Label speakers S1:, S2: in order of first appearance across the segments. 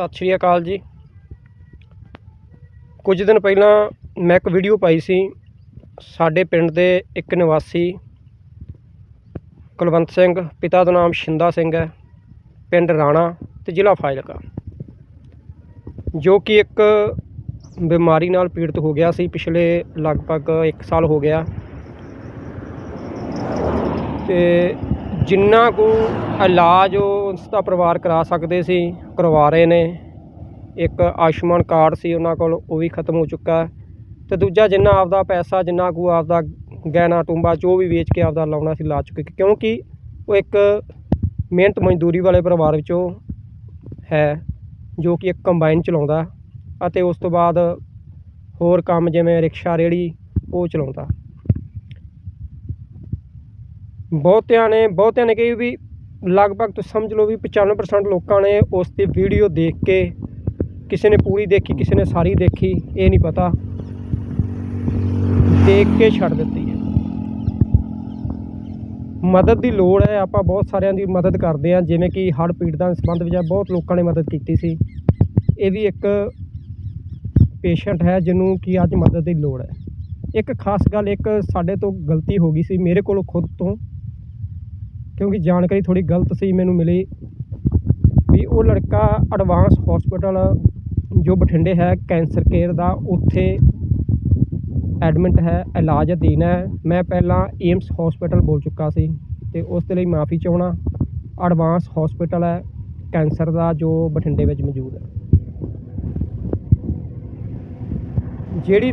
S1: ਸਤਿ ਸ਼੍ਰੀ ਅਕਾਲ ਜੀ। ਕੁਝ ਦਿਨ ਪਹਿਲਾਂ ਮੈਂ ਇੱਕ ਵੀਡੀਓ ਪਾਈ ਸੀ ਸਾਡੇ ਪਿੰਡ ਦੇ ਇੱਕ ਨਿਵਾਸੀ ਕੁਲਵੰਤ ਸਿੰਘ, ਪਿਤਾ ਦਾ ਨਾਮ ਸ਼ਿੰਦਾ ਸਿੰਘ ਹੈ, ਪਿੰਡ ਰਾਣਾ ਤੇ ਜ਼ਿਲ੍ਹਾ ਫਾਜ਼ਿਲਕਾ। ਜੋ ਕਿ ਇੱਕ ਬਿਮਾਰੀ ਨਾਲ ਪੀੜਤ ਹੋ ਗਿਆ ਸੀ ਪਿਛਲੇ ਲਗਭਗ 1 ਸਾਲ ਹੋ ਗਿਆ। ਤੇ ਜਿੰਨਾ ਕੁ ਇਲਾਜ ਉਸ ਦਾ ਪਰਿਵਾਰ ਕਰਾ ਸਕਦੇ ਸੀ, ਕਰਵਾ ਰਹੇ ਨੇ। ਇੱਕ ਆਯੁਸ਼ਮਾਨ ਕਾਰਡ ਸੀ ਉਹਨਾਂ ਕੋਲ, ਉਹ ਵੀ ਖਤਮ ਹੋ ਚੁੱਕਾ ਹੈ। ਤੇ ਦੂਜਾ ਜਿੰਨਾ ਆਪਦਾ ਪੈਸਾ, ਜਿੰਨਾ ਕੁ ਆਪਦਾ ਗਹਿਣਾ ਟੁੰਬਾ, ਜੋ ਵੀ ਵੇਚ ਕੇ ਆਪਦਾ ਲਾਉਣਾ ਸੀ, ਲਾ ਚੁੱਕੇ। ਕਿਉਂਕਿ ਉਹ ਇੱਕ ਮਿਹਨਤ ਮਜ਼ਦੂਰੀ ਵਾਲੇ ਪਰਿਵਾਰ ਵਿੱਚੋਂ ਹੈ, ਜੋ ਕਿ ਇੱਕ ਕੰਬਾਈਨ ਚਲਾਉਂਦਾ ਅਤੇ ਉਸ ਤੋਂ ਬਾਅਦ ਹੋਰ ਕੰਮ ਜਿਵੇਂ ਰਿਕਸ਼ਾ ਰੇੜੀ ਉਹ ਚਲਾਉਂਦਾ ਬਹੁਤਿਆਂ ਨੇ ਬਹੁਤਿਆਂ ਨੇ ਕਹੀ ਵੀ ਲਗਭਗ ਤੁਸੀਂ ਸਮਝ ਲਓ ਵੀ 95% ਲੋਕਾਂ ਨੇ ਉਸ ਦੀ ਵੀਡੀਓ ਦੇਖ ਕੇ ਕਿਸੇ ਨੇ ਪੂਰੀ ਦੇਖੀ, ਕਿਸੇ ਨੇ ਸਾਰੀ ਦੇਖੀ, ਇਹ ਨਹੀਂ ਪਤਾ। ਦੇਖ ਕੇ ਛੱਡ ਦਿੱਤੀ ਹੈ। ਮਦਦ ਦੀ ਲੋੜ ਹੈ, ਆਪਾਂ ਬਹੁਤ ਸਾਰਿਆਂ ਦੀ ਮਦਦ ਕਰਦੇ ਹਾਂ, ਜਿਵੇਂ ਕਿ ਹੜ੍ਹ ਪੀੜਤਾਂ ਦੇ ਸੰਬੰਧ ਵਿੱਚ ਬਹੁਤ ਲੋਕਾਂ ਨੇ ਮਦਦ ਕੀਤੀ ਸੀ। ਇਹ ਵੀ ਇੱਕ ਪੇਸ਼ੈਂਟ ਹੈ, ਜਿਹਨੂੰ ਕਿ ਅੱਜ ਮਦਦ ਦੀ ਲੋੜ ਹੈ। ਇੱਕ ਖਾਸ ਗੱਲ, ਇੱਕ ਸਾਡੇ ਤੋਂ ਗਲਤੀ ਹੋ ਗਈ ਸੀ, ਮੇਰੇ ਕੋਲੋਂ ਖੁਦ ਤੋਂ। ਕਿਉਂਕਿ ਜਾਣਕਾਰੀ ਥੋੜੀ ਗਲਤ ਸੀ ਮੈਨੂੰ ਮਿਲੀ ਵੀ ਉਹ ਲੜਕਾ ਐਡਵਾਂਸ ਹਸਪੀਟਲ ਜੋ ਬਠਿੰਡੇ ਹੈ ਕੈਂਸਰ ਕੇਅਰ ਦਾ, ਉੱਥੇ ਐਡਮਿਟ ਹੈ, ਇਲਾਜ ਅਧੀਨ ਹੈ। ਮੈਂ ਪਹਿਲਾਂ ਏਮਸ ਹਸਪੀਟਲ ਬੋਲ ਚੁੱਕਾ ਸੀ ਤੇ ਉਸ ਦੇ ਲਈ ਮਾਫੀ ਚਾਹਣਾ ਐਡਵਾਂਸ ਹਸਪੀਟਲ ਹੈ ਕੈਂਸਰ ਦਾ ਜੋ ਬਠਿੰਡੇ ਵਿੱਚ ਮੌਜੂਦ ਹੈ। ਜਿਹੜੀ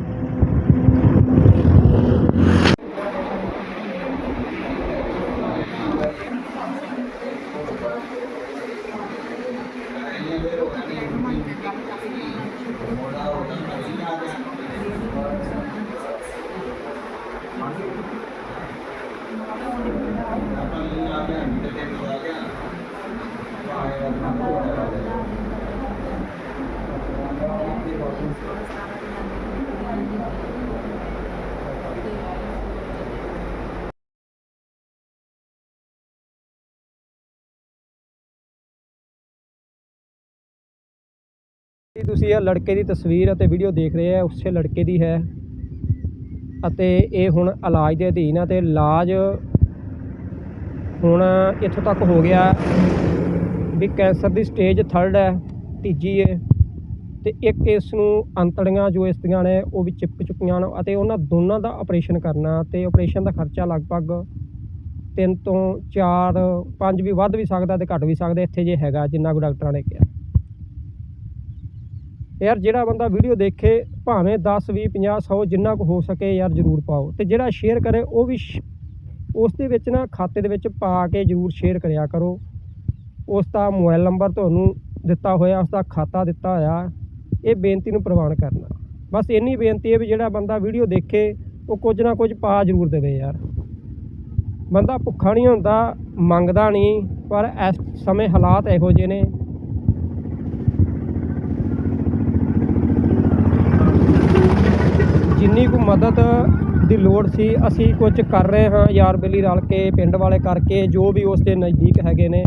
S1: ਜਿਹੜੀ ਤੁਸੀਂ ਇਹ ਲੜਕੇ ਦੀ ਤਸਵੀਰ ਅਤੇ ਵੀਡੀਓ ਦੇਖ ਰਹੇ ਆ, ਉਸੇ ਲੜਕੇ ਦੀ ਹੈ। ਅਤੇ ਇਹ ਹੁਣ ਇਲਾਜ ਦੇ ਅਧੀਨ ਹੈ ਤੇ ਇਲਾਜ ਹੁਣ ਇੱਥੋਂ ਤੱਕ ਹੋ ਗਿਆ ਵੀ ਕੈਂਸਰ ਦੀ ਸਟੇਜ 3rd ਹੈ, ਤੀਜੀ ਹੈ। ਤੇ ਇੱਕ ਇਸ ਨੂੰ ਅੰਤੜੀਆਂ ਜੋ ਇਸ ਦੀਆਂ ਨੇ, ਉਹ ਵੀ ਚਿਪਕ ਚੁੱਕੀਆਂ ਨੇ ਅਤੇ ਉਹਨਾਂ ਦੋਨਾਂ ਦਾ ਆਪਰੇਸ਼ਨ ਕਰਨਾ ਤੇ ਆਪਰੇਸ਼ਨ ਦਾ ਖਰਚਾ ਲਗਭਗ 3 ਤੋਂ 4 5 ਵੀ ਵੱਧ ਵੀ ਸਕਦਾ ਤੇ ਘੱਟ ਵੀ ਸਕਦਾ, ਇੱਥੇ ਜੇ ਹੈਗਾ, ਜਿੰਨਾ ਕੁ ਡਾਕਟਰਾਂ ਨੇ ਕਿਹਾ। ਯਾਰ ਜਿਹੜਾ ਬੰਦਾ ਵੀਡੀਓ ਦੇਖੇ, ਭਾਵੇਂ 10 20 50 100 ਜਿੰਨਾ ਕੁ ਹੋ ਸਕੇ ਯਾਰ ਜ਼ਰੂਰ ਪਾਓ ਤੇ ਜਿਹੜਾ ਸ਼ੇਅਰ ਕਰੇ, ਉਹ ਵੀ ਸ਼- ਉਸ ਦੇ ਵਿੱਚ ਨਾ ਖਾਤੇ ਦੇ ਵਿੱਚ ਪਾ ਕੇ ਜ਼ਰੂਰ ਸ਼ੇਅਰ ਕਰਿਆ ਕਰੋ। ਉਸ ਦਾ ਮੋਬਾਈਲ ਨੰਬਰ ਤੁਹਾਨੂੰ ਦਿੱਤਾ ਹੋਇਆ, ਉਸ ਦਾ ਖਾਤਾ ਦਿੱਤਾ ਹੋਇਆ। ਇਹ ਬੇਨਤੀ ਨੂੰ ਪ੍ਰਵਾਨ ਕਰਨਾ। ਬਸ ਇੰਨੀ ਬੇਨਤੀ ਹੈ ਵੀ ਜਿਹੜਾ ਬੰਦਾ ਵੀਡੀਓ ਦੇਖੇ, ਉਹ ਕੁਝ ਨਾ ਕੁਝ ਪਾ ਜ਼ਰੂਰ ਦੇਵੇ ਯਾਰ। ਬੰਦਾ ਭੁੱਖਾ ਨਹੀਂ ਹੁੰਦਾ, ਮੰਗਦਾ ਨਹੀਂ, ਪਰ ਇਸ ਸਮੇਂ ਹਾਲਾਤ ਇਹੋ ਜਿਹੇ ਨੇ। ਜਿੰਨੀ ਕੁ ਮਦਦ ਦੀ ਲੋੜ ਸੀ, ਅਸੀਂ ਕੁਝ ਕਰ ਰਹੇ ਹਾਂ, ਯਾਰ ਬੇਲੀ ਰਲ ਕੇ, ਪਿੰਡ ਵਾਲੇ ਕਰਕੇ, ਜੋ ਵੀ ਉਸ ਦੇ ਨਜ਼ਦੀਕ ਹੈਗੇ ਨੇ।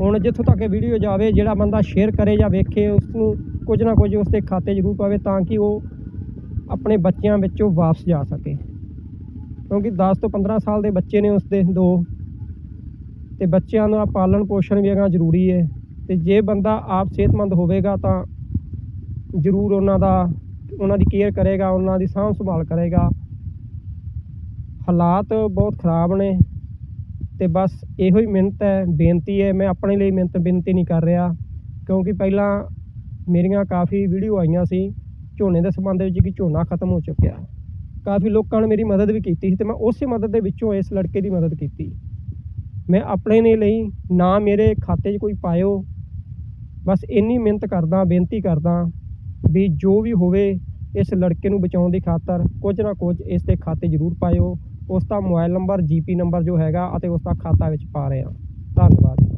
S1: ਹੁਣ ਜਿੱਥੋਂ ਤੱਕ ਵੀਡੀਓ ਜਾਵੇ, ਜਿਹੜਾ ਬੰਦਾ ਸ਼ੇਅਰ ਕਰੇ ਜਾਂ ਵੇਖੇ ਉਸ ਨੂੰ ਕੁਝ ਨਾ ਕੁਝ ਉਸ ਦੇ ਖਾਤੇ ਜ਼ਰੂਰ ਪਾਵੇ ਤਾਂ ਕਿ ਉਹ ਆਪਣੇ ਬੱਚਿਆਂ ਵਿੱਚੋਂ ਵਾਪਸ ਜਾ ਸਕੇ। ਕਿਉਂਕਿ 10 ਤੋਂ 15 ਸਾਲ ਦੇ ਬੱਚੇ ਨੇ ਉਸ ਦੇ। ਦੋ ਤੇ ਬੱਚਿਆਂ ਦਾ ਪਾਲਣ ਪੋਸ਼ਣ ਵੀ ਹੈਗਾ ਜ਼ਰੂਰੀ ਹੈ ਤੇ ਜੇ ਬੰਦਾ ਆਪ ਸਿਹਤਮੰਦ ਹੋਵੇਗਾ ਤਾਂ ਜ਼ਰੂਰ ਉਹਨਾਂ ਦਾ, ਉਹਨਾਂ ਦੀ ਕੇਅਰ ਕਰੇਗਾ, ਉਹਨਾਂ ਦੀ ਸਾਂਭ ਸੰਭਾਲ ਕਰੇਗਾ। ਹਾਲਾਤ ਬਹੁਤ ਖਰਾਬ ਨੇ ਤੇ ਬਸ ਇਹੋ ਹੀ ਮਿਹਨਤ ਹੈ, ਬੇਨਤੀ ਹੈ। ਮੈਂ ਆਪਣੇ ਲਈ ਮਿਹਨਤ, ਬੇਨਤੀ ਨਹੀਂ ਕਰ ਰਿਹਾ। ਕਿਉਂਕਿ ਪਹਿਲਾਂ ਮੇਰੀਆਂ ਕਾਫੀ ਵੀਡੀਓ ਆਈਆਂ ਸੀ, ਝੋਨੇ ਦੇ ਸੰਬੰਧ ਵਿੱਚ ਕਿ ਝੋਨਾ ਖਤਮ ਹੋ ਚੁੱਕਿਆ। ਕਾਫੀ ਲੋਕਾਂ ਨੇ ਮੇਰੀ ਮਦਦ ਵੀ ਕੀਤੀ ਸੀ ਤੇ ਮੈਂ ਉਸੇ ਮਦਦ ਦੇ ਵਿੱਚੋਂ ਇਸ ਲੜਕੇ ਦੀ ਮਦਦ ਕੀਤੀ। ਮੈਂ ਆਪਣੇ ਨੇ ਲਈ ਨਾ ਮੇਰੇ ਖਾਤੇ 'ਚ ਕੋਈ ਪਾਇਓ, ਬਸ ਇੰਨੀ ਮਿਹਨਤ ਕਰਦਾ, ਬੇਨਤੀ ਕਰਦਾ ਵੀ ਜੋ ਵੀ ਹੋਵੇ ਇਸ ਲੜਕੇ ਨੂੰ ਬਚਾਉਣ ਦੀ ਖਾਤਰ ਕੁਝ ਨਾ ਕੁਝ ਇਸ ਦੇ ਖਾਤੇ ਜ਼ਰੂਰ ਪਾਇਓ, ਉਸ ਦਾ ਮੋਬਾਈਲ ਨੰਬਰ, ਜੀਪੀ ਨੰਬਰ ਜੋ ਹੈਗਾ ਅਤੇ ਉਸ ਦਾ ਖਾਤਾ ਵਿੱਚ ਪਾ ਰਹੇ ਹਾਂ। ਧੰਨਵਾਦ।